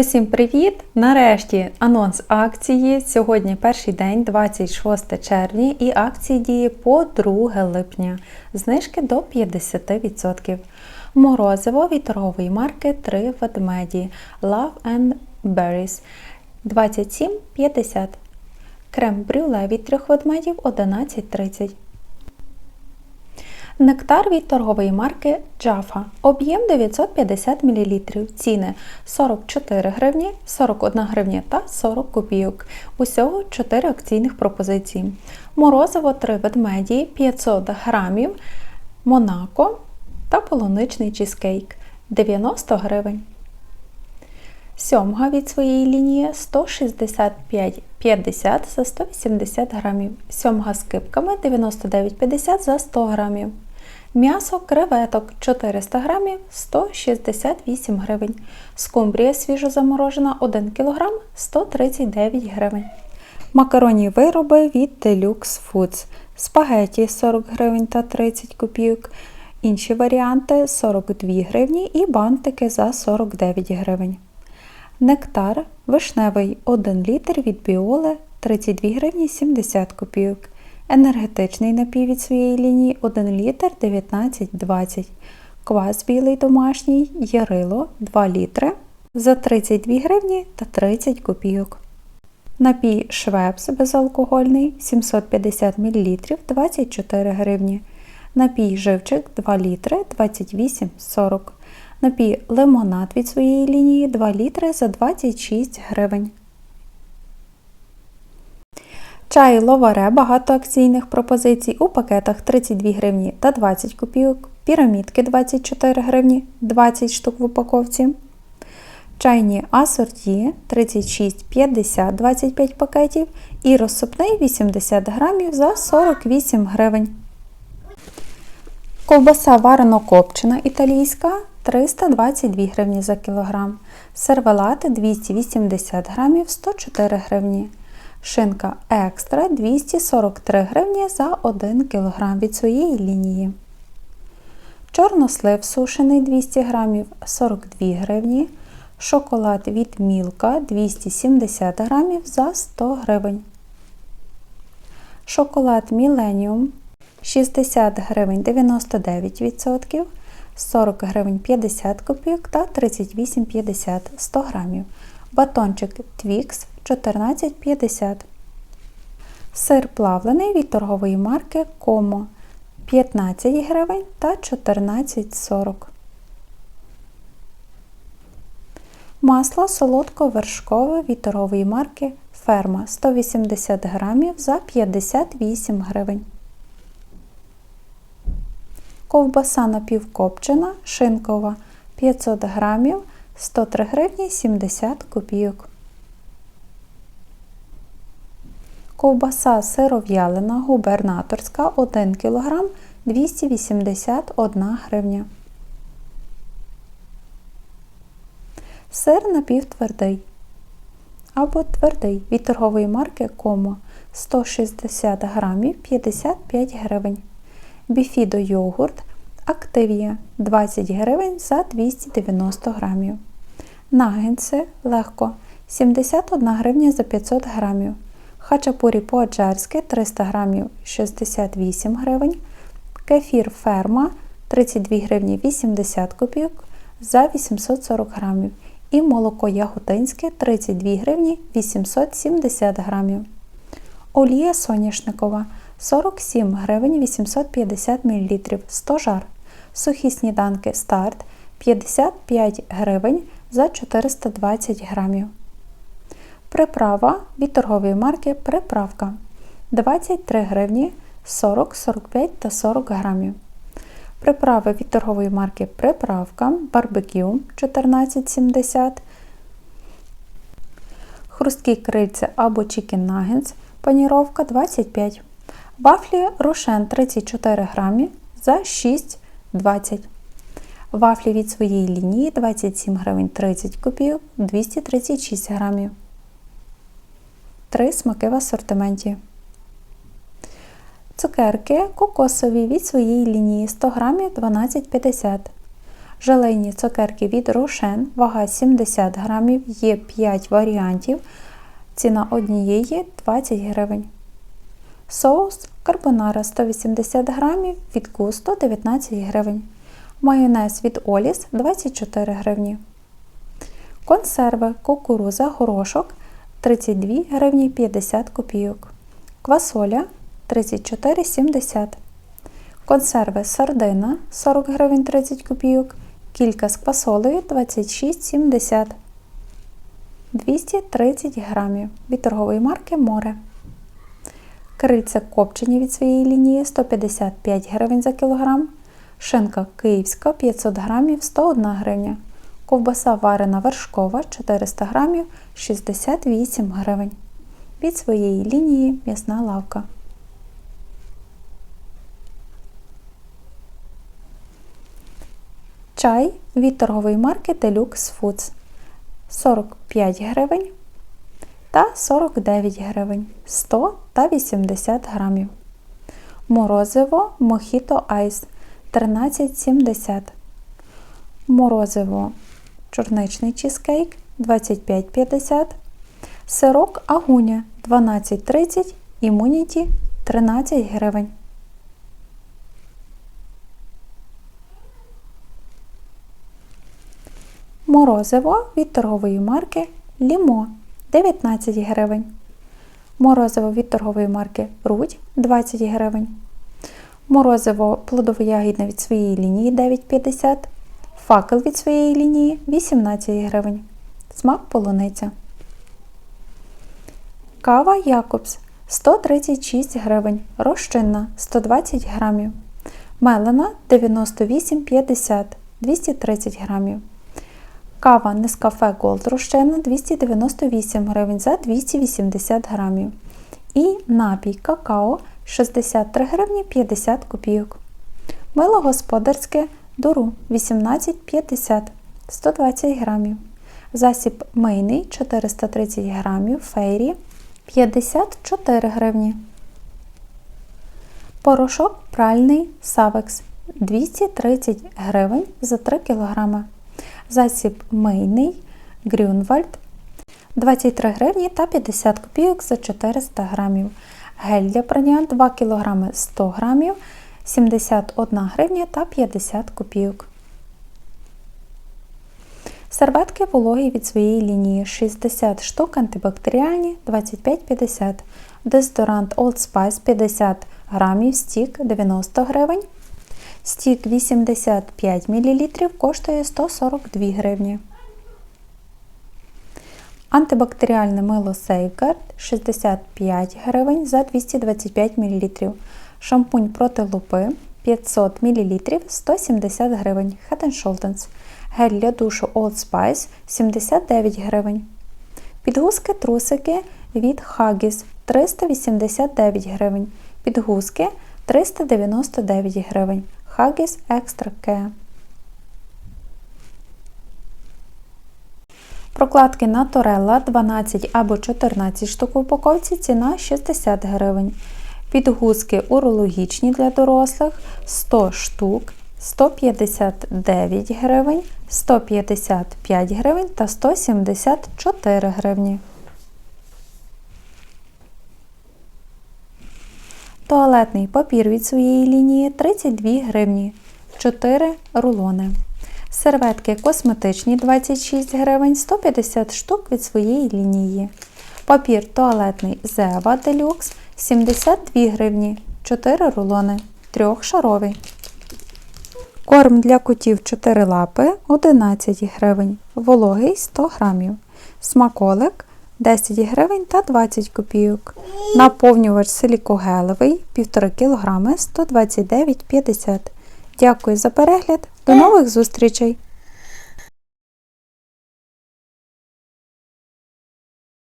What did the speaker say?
Усім привіт! Нарешті анонс акції. Сьогодні перший день, 26 червня, і акції діє по 2 липня. Знижки до 50%. Морозиво від марки 3 ведмеді Love and Berries 27,50. Крем брюле від трьох ведмедів 11,30. Нектар від торгової марки Jaffa. Об'єм 950 мл. Ціни 44 гривні, 41 гривня та 40 копійок. Усього 4 акційних пропозиції. Морозиво 3 ведмеді 500 грамів, Монако та полуничний чизкейк 90 гривень. Сьомга від своєї лінії 165,50 за 180 грамів. Сьомга з кипками 99,50 за 100 грамів. М'ясо креветок 400 грамів 168 гривень. Скумбрія свіжозаморожена 1 кг 139 гривень. Макаронні вироби від Deluxe Foods. Спагеті 40 гривень та 30 копійок. Інші варіанти 42 гривні і бантики за 49 гривень. Нектар вишневий 1 літр від біоли 32 гривні 70 копійок. Енергетичний напій від своєї лінії 1 літр 19,20. Квас білий домашній Ярило 2 літри за 32 гривні та 30 копійок. Напій Швепс безалкогольний 750 мл 24 гривні. Напій живчик 2 літри 28,40. Напій лимонад від своєї лінії 2 літри за 26 гривень. Чай ловаре багато акційних пропозицій у пакетах 32 гривні та 20 копійок, пірамідки 24 гривні 20 штук в упаковці. Чайні асорті 36,50 25 пакетів і розсипний 80 грамів за 48 гривень. Ковбаса варено копчена італійська 322 гривні за кілограм. Сервелати 280 грамів 104 гривні. Шинка екстра 243 гривні за 1 кг від своєї лінії. Чорнослив сушений 200 грамів 42 гривні. Шоколад від Мілка 270 грамів за 100 гривень. Шоколад Millennium 60 гривень 99%, 40 гривень 50 копійок та 38,50 100 грамів. Батончик Twix 14,50. Сир плавлений від торгової марки Комо 15 гривень та 14,40. Масло солодко-вершкове від торгової марки Ферма 180 грамів за 58 гривень. Ковбаса напівкопчена шинкова 500 грамів 103 гривні 70 копійок. Ковбаса сиров'ялина губернаторська 1 кг 281 гривня. Сир напівтвердий або твердий від торгової марки Комо 160 грамів 55 гривень. Біфідо йогурт Активія 20 гривень за 290 грамів. Нагінси легко 71 гривня за 500 грамів. Хачапурі по-аджарськи 300 грамів 68 гривень. Кефір ферма 32 гривні 80 копійок за 840 грамів. І молоко яготинське 32 гривні 870 грамів. Олія соняшникова 47 гривень 850 мл 100 жар. Сухі сніданки старт 55 гривень за 420 грамів. Приправа від торгової марки Приправка 23 гривні 40, 45 та 40 грамів. Приправи від торгової марки Приправка барбекю 14,70. Хрусткі крильця або Chicken Nuggets паніровка 25 Вафлі Рошен 34 грамі за 6,20 Вафлі від своєї лінії 27 гривень 30 копійок 236 грамів. Три смаки в асортименті. Цукерки кокосові від своєї лінії 100 грамів 12,50 Желейні цукерки від Рошен, вага 70 грамів, є 5 варіантів. Ціна однієї 20 гривень. Соус карбонара 180 грамів від густу 19 гривень. Майонез від Оліс 24 гривні. Консерви кукуруза горошок 32 гривні 50 копійок. Квасоля 34,70. Консерви сардина 40 гривень 30 копійок. Кілька з квасолею 26,70. 230 грамів від торгової марки Море. Крильця копчені від своєї лінії 155 гривень за кілограм. Шинка київська 500 грамів 101 гривня. Ковбаса варена вершкова 400 грамів 68 гривень. Від своєї лінії м'ясна лавка. Чай від торгової марки Deluxe Foods 45 гривень та 49 гривень 100 та 80 грамів. Морозиво Mojito Ice 13,70. Морозиво чорничний чизкейк 25,50. Сирок Агуня 12,30. Імуніті 13 гривень. Морозиво від торгової марки Лімо 19 гривень. Морозиво від торгової марки Рудь 20 гривень. Морозиво плодово-ягідне від своєї лінії 9,50. Факел від своєї лінії 18 гривень. Смак полуниця. Кава Якобс 136 гривень. Розчинна 120 грамів. Мелена 98,50 230 грамів. Кава Нескафе Голд розчинна 298 гривень за 280 грамів. І напій какао 63 гривні 50 копійок. Мило господарське дуру 18,50 120 грамів. Засіб мийний 430 грамів фейрі 54 гривні. Порошок пральний Савекс 230 гривень за 3 кг. Засіб мийний Грюнвальд 23 гривні та 50 копійок за 400 грамів. Гель для прання 2 кг 100 грамів 71 гривня та 50 копійок. Серветки вологі від своєї лінії 60 штук антибактеріальні 25,50. Дезодорант Old Spice 50 грамів, стік 90 гривень. Стік 85 мл коштує 142 гривні. Антибактеріальне мило Safeguard 65 гривень за 225 мл. Шампунь проти лупи 500 мл 170 гривень. Head Shoulders. Гель для душу Old Spice 79 гривень. Підгузки трусики від Huggies 389 гривень. Підгузки 399 гривень. Huggies Extra Care. Прокладки Наторелла 12 або 14 штук в упаковці, ціна 60 гривень. Підгузки урологічні для дорослих 100 штук, 159 гривень, 155 гривень та 174 гривні. Туалетний папір від своєї лінії 32 гривні, 4 рулони. Серветки косметичні 26 гривень, 150 штук від своєї лінії. Папір туалетний Зева Делюкс 72 гривні, 4 рулони, трьохшаровий. Корм для котів 4 лапи 11 гривень, вологий 100 грамів. Смаколик 10 гривень та 20 копійок. Наповнювач силікогелевий 1,5 кг 129,50 Дякую за перегляд. До нових зустрічей!